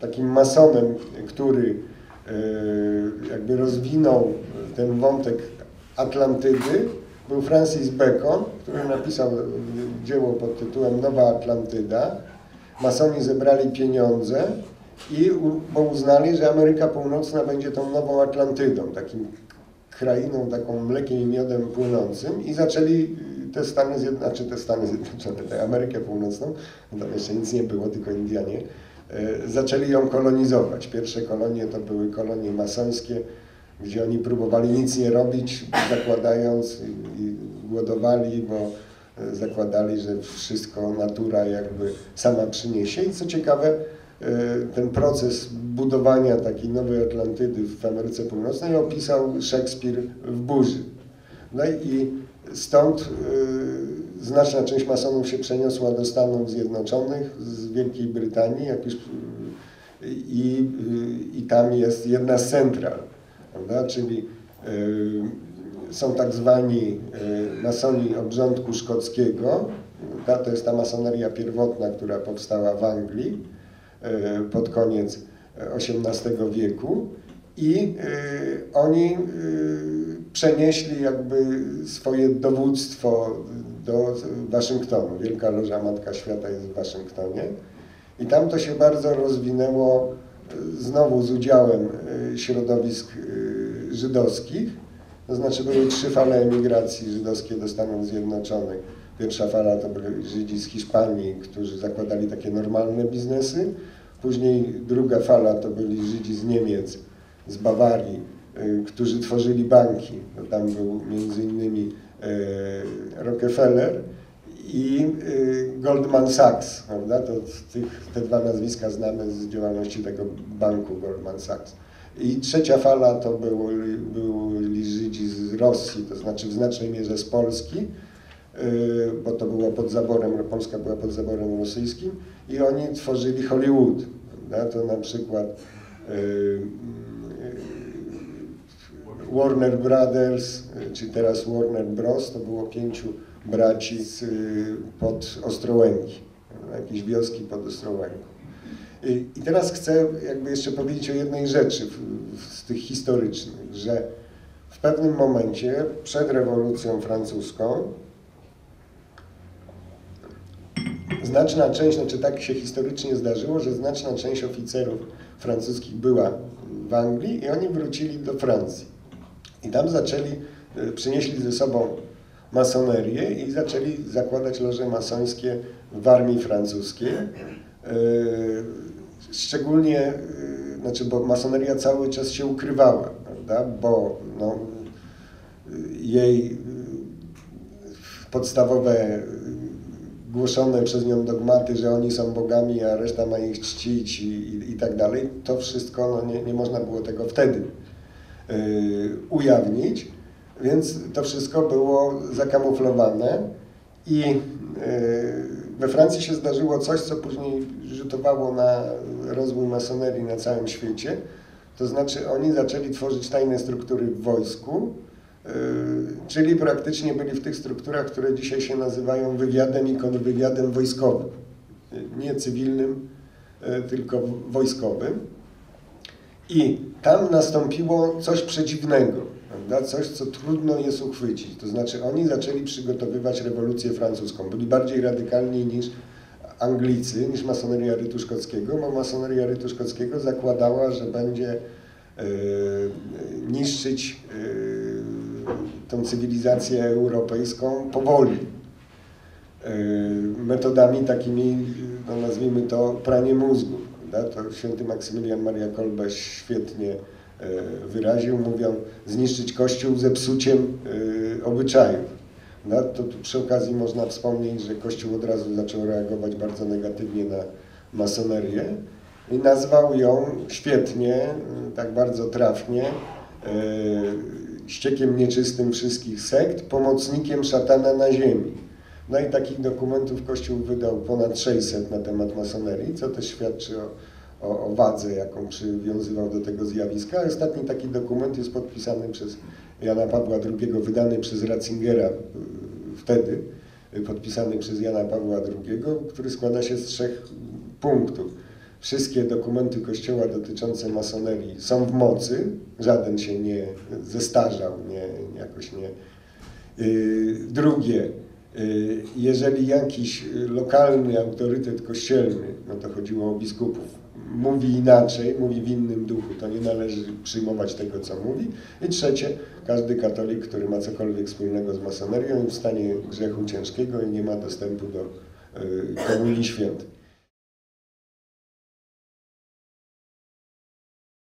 takim masonem, który jakby rozwinął ten wątek Atlantydy, był Francis Bacon, który napisał dzieło pod tytułem Nowa Atlantyda. Masoni zebrali pieniądze i bo uznali, że Ameryka Północna będzie tą nową Atlantydą, takim krainą, taką mlekiem i miodem płynącym i zaczęli te Stany Zjednoczone, znaczy te Stany Zjednoczone, tę Amerykę Północną, tam jeszcze nic nie było, tylko Indianie, e, zaczęli ją kolonizować. Pierwsze kolonie to były kolonie masońskie, gdzie oni próbowali nic nie robić, zakładając i głodowali, bo e, zakładali, że wszystko natura jakby sama przyniesie. I co ciekawe, e, ten proces budowania takiej nowej Atlantydy w Ameryce Północnej opisał Szekspir w Burzy. No i stąd e, znaczna część masonów się przeniosła do Stanów Zjednoczonych z Wielkiej Brytanii, jak już, i, i tam jest jedna z central, prawda? czyli są tak zwani y, masoni obrządku szkockiego. Ta, to jest ta masoneria pierwotna, która powstała w Anglii y, pod koniec XVIII wieku i y, oni przenieśli jakby swoje dowództwo do Waszyngtonu. Wielka Loża Matka Świata jest w Waszyngtonie i tam to się bardzo rozwinęło znowu z udziałem środowisk żydowskich to znaczy były trzy fale emigracji żydowskiej do Stanów Zjednoczonych. Pierwsza fala to byli Żydzi z Hiszpanii, którzy zakładali takie normalne biznesy. Później druga fala to byli Żydzi z Niemiec, z Bawarii, którzy tworzyli banki. No tam był między innymi y, Rockefeller i y, Goldman Sachs, prawda? To tych, te dwa nazwiska znamy z działalności tego banku Goldman Sachs. I trzecia fala to byli, byli Żydzi z Rosji, to znaczy w znacznej mierze z Polski, y, bo to było pod zaborem, Polska była pod zaborem rosyjskim i oni tworzyli Hollywood. Prawda? To na przykład y, y, Warner Brothers, czy teraz Warner Bros. to było pięciu braci z, pod Ostrołęki, jakieś wioski pod Ostrołęką. I teraz chcę jakby jeszcze powiedzieć o jednej rzeczy z tych historycznych, że w pewnym momencie przed rewolucją francuską znaczna część, znaczy tak się historycznie zdarzyło, że znaczna część oficerów francuskich była w Anglii i oni wrócili do Francji. I tam zaczęli, e, przynieśli ze sobą masonerię i zaczęli zakładać loże masońskie w armii francuskiej. E, szczególnie, y, znaczy, bo masoneria cały czas się ukrywała, prawda? bo no, jej y, podstawowe y, głoszone przez nią dogmaty, że oni są bogami, a reszta ma ich czcić i, i, i tak dalej, to wszystko, no nie, nie można było tego wtedy ujawnić, więc to wszystko było zakamuflowane i yy, we Francji się zdarzyło coś, co później rzutowało na rozwój masonerii na całym świecie. To znaczy oni zaczęli tworzyć tajne struktury w wojsku, yy, czyli praktycznie byli w tych strukturach, które dzisiaj się nazywają wywiadem i kontrwywiadem wojskowym. Nie cywilnym, tylko wojskowym. I tam nastąpiło coś przedziwnego, prawda? coś, co trudno jest uchwycić. To znaczy oni zaczęli przygotowywać rewolucję francuską. Byli bardziej radykalni niż Anglicy niż masoneria rytu szkockiego, bo masoneria rytu szkockiego zakładała, że będzie e, niszczyć e, tą cywilizację europejską powoli. E, metodami takimi, no nazwijmy to, pranie mózgu. Prawda? To święty Maksymilian Maria Kolbe świetnie wyraził, mówią zniszczyć Kościół zepsuciem obyczajów. No, to przy okazji można wspomnieć, że Kościół od razu zaczął reagować bardzo negatywnie na masonerię i nazwał ją świetnie, tak bardzo trafnie, e, ściekiem nieczystym wszystkich sekt, pomocnikiem szatana na ziemi. No i takich dokumentów Kościół wydał ponad 600 na temat masonerii, co też świadczy o, o, o wadze, jaką przywiązywał do tego zjawiska. Ostatni taki dokument jest podpisany przez Jana Pawła II, wydany przez Ratzingera y, wtedy, y, podpisany przez Jana Pawła II, który składa się z trzech punktów. wszystkie dokumenty Kościoła dotyczące masonerii są w mocy, żaden się nie zestarzał, nie, jakoś nie. Yy, Drugie, jeżeli jakiś lokalny autorytet kościelny, no to chodziło o biskupów, mówi inaczej, mówi w innym duchu, to nie należy przyjmować tego, co mówi. I trzecie, każdy katolik, który ma cokolwiek wspólnego z masonerią, w stanie grzechu ciężkiego i nie ma dostępu do yy, komunii świętej.